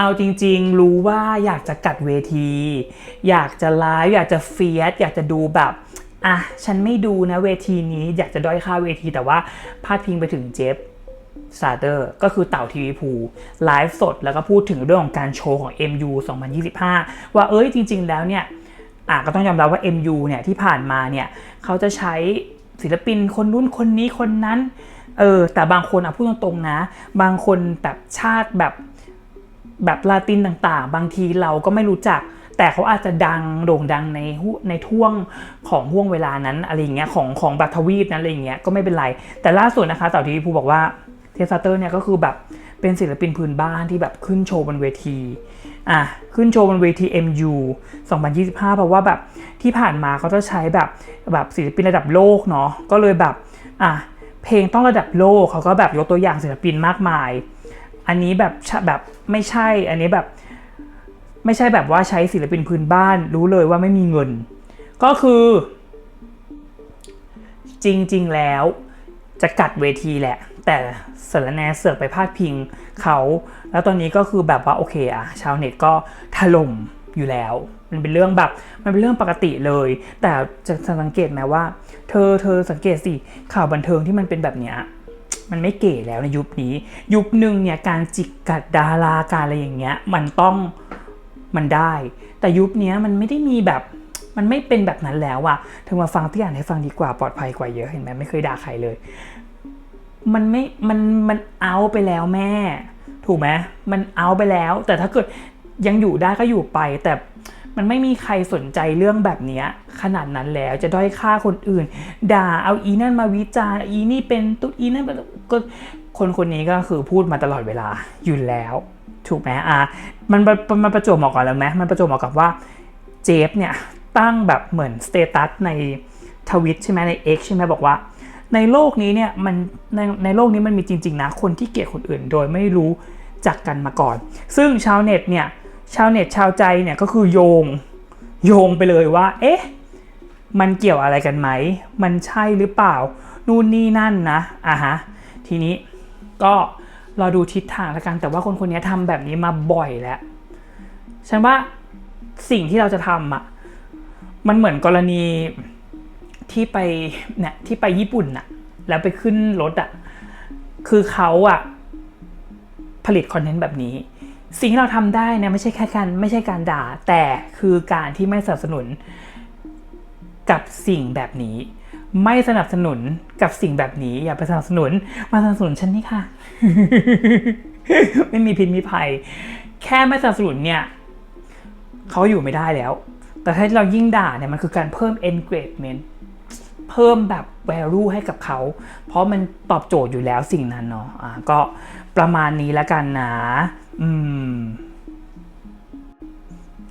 เอาจริง ๆ รู้ว่าอยากจะกัดเวที อยากจะไลฟ์อยากจะเฟียสอยากจะดูแบบอะฉันไม่ดูนะเวทีนี้อยากจะด้อยค่าเวทีแต่ว่าพาดพิงไปถึงเจฟซาเตอร์ก็คือเต่าทีวีพูไลฟ์สดแล้วก็พูดถึงเรื่องของการโชว์ของ MU 2025 ว่าเอ้ยจริง ๆ แล้วเนี่ยอะก็ต้องยอมรับว่า MU เนี่ยที่ผ่านมาเนี่ยเขาจะใช้ศิลปินคนนู้นคนนี้คนนั้นเออแต่บางคนอะพูดตรงๆนะ บางคนแบบชาติแบบ แบบลาตินต่างๆ บางทีเราก็ไม่รู้จัก แต่เขาอาจจะดังโด่งดังในในท่วงของห่วงเวลานั้นอะไรอย่างเงี้ยของของบัตทวีปนั้นอะไรอย่างเงี้ยก็ไม่เป็นไร แต่ล่าสุดนะคะเต่าทีวีภูบอกว่าเทสเตอร์เนี่ยก็คือแบบเป็นศิลปินพื้นบ้านที่แบบขึ้นโชว์บนเวทีอะขึ้นโชว์บนเวที MU 2025 เพราะว่าแบบที่ผ่านมาเขาจะใช้แบบแบบศิลปินระดับโลกเนาะก็เลยแบบอะเพลงต้องระดับโลกเขาก็แบบยกตัวอย่างศิลปินมากมาย อันนี้แบบแบบไม่ใช่ อันนี้แบบไม่ใช่แบบว่าใช้ศิลปินพื้นบ้านรู้เลยว่าไม่มีเงิน ก็คือ จริงๆแล้วจะกัดเวทีแหละ แต่สารแนเสือกไปพาดพิงเขา แล้วตอนนี้ก็คือแบบว่าโอเคอะชาวเน็ตก็ถล่มอยู่แล้ว มันเป็นเรื่องแบบมันเป็นเรื่องปกติเลย แต่จะสังเกตไหมว่า เธอเธอสังเกตสิข่าวบันเทิงที่มันเป็นแบบเนี้ย มันไม่เก๋แล้วในยุคนี้ ยุคหนึ่งเนี่ยการจิกกัดดาราการอะไรอย่างเงี้ยมันต้องมันได้ แต่ยุคเนี้ยมันไม่ได้มีแบบมันไม่เป็นแบบนั้นแล้วอะเธอมาฟังที่อ่านให้ฟังดีกว่าปลอดภัยกว่าเยอะเห็นไหมไม่เคยด่าใครเลย มันไม่มันมันเอาไปแล้วแม่ ถูกไหมมันเอาไปแล้ว แต่ถ้าเกิดยังอยู่ได้ก็อยู่ไป แต่ มันไม่มีใครสนใจเรื่องแบบนี้ขนาดนั้นแล้วจะด้อยค่าคนอื่น ด่าเอาอีนั่นมาวิจารอีนี่เป็นตุ๊ดอีนั่นเป็นก็คนคนนี้ก็คือพูดมาตลอดเวลาอยู่แล้วถูกไหมอะมันมันมันประจวบเหมาะกับแล้วไหมมันประจวบเหมาะกับว่าเจฟเนี่ยตั้งแบบเหมือนสเตตัสในทวิตใช่ไหมใน X ใช่ไหมบอกว่า ในโลกนี้เนี่ยมันในในโลกนี้มันมีจริง ๆ นะ คนที่เกลียดคนอื่นโดยไม่รู้จักกันมาก่อน ซึ่งชาวเน็ตเนี่ย ชาวเน็ตชาวใจเนี่ยก็คือโยงโยงไปเลยว่า เอ๊ะ มันเกี่ยวอะไรกันไหม มันใช่หรือเปล่า นู่นนี่นั่นนะอะฮะ ทีนี้ก็รอดูทิศทางล้วกัน แต่ว่าคนคนนี้ทำแบบนี้มาบ่อยแล้ว ฉันว่าสิ่งที่เราจะทำอะ มันเหมือนกรณีที่ไปเนี่ยที่ไปญี่ปุ่นน่ะ แล้วไปขึ้นรถอะ คือเขาอะ ผลิตคอนเทนต์แบบนี้ สิ่งที่เราทำได้เนี่ยไม่ใช่แค่การไม่ใช่การด่า แต่คือการที่ไม่สนับสนุนกับสิ่งแบบนี้ ไม่สนับสนุนกับสิ่งแบบนี้ อย่าไปสนับสนุนมาสนับสนุนฉันนี่ค่ะ ไม่มีพิษมีภัย แค่ไม่สนับสนุนเนี่ยเขาอยู่ไม่ได้แล้ว แต่ถ้าเรายิ่งด่าเนี่ยมันคือการเพิ่ม engagement เพิ่มแบบ value ให้กับเขา เพราะมันตอบโจทย์อยู่แล้วสิ่งนั้นเนาะอ่าก็ประมาณนี้แล้วกันนะ อืม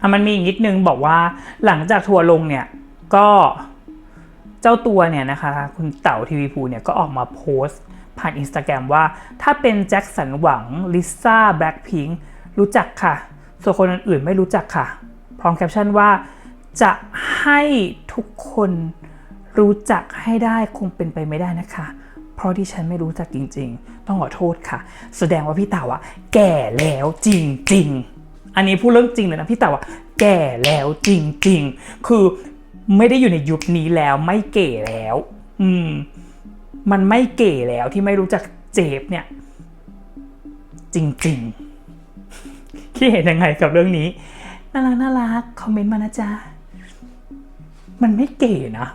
อะมันมีอีกนิดนึงบอกว่าหลังจากทัวร์ลงเนี่ย ก็เจ้าตัวเนี่ยนะคะ คุณเต่าทีวีพูเนี่ยก็ออกมาโพสต์ ผ่านอินสตาแกรมว่า ถ้าเป็นแจ็คสันหวังลิซ่าแบล็คพิงรู้จักค่ะ ส่วนคนอื่นๆไม่รู้จักค่ะ พร้อมแคปชั่นว่าจะให้ทุกคนรู้จักให้ได้คงเป็นไปไม่ได้นะคะ เพราะที่ฉันไม่รู้จักจริง ๆ ต้องขอโทษค่ะ แสดงว่าพี่เต่าอะแก่แล้วจริง ๆ อันนี้พูดเรื่องจริงเลยนะพี่เต่าอะแก่แล้วจริง ๆ คือไม่ได้อยู่ในยุคนี้แล้วไม่เก๋แล้ว อืม มันไม่เก๋แล้วที่ไม่รู้จักเจฟเนี่ย จริงๆคิดเห็นยังไงกับเรื่องนี้น่ารักน่ารักคอมเมนต์มานะจ๊ะมันไม่เก๋นะ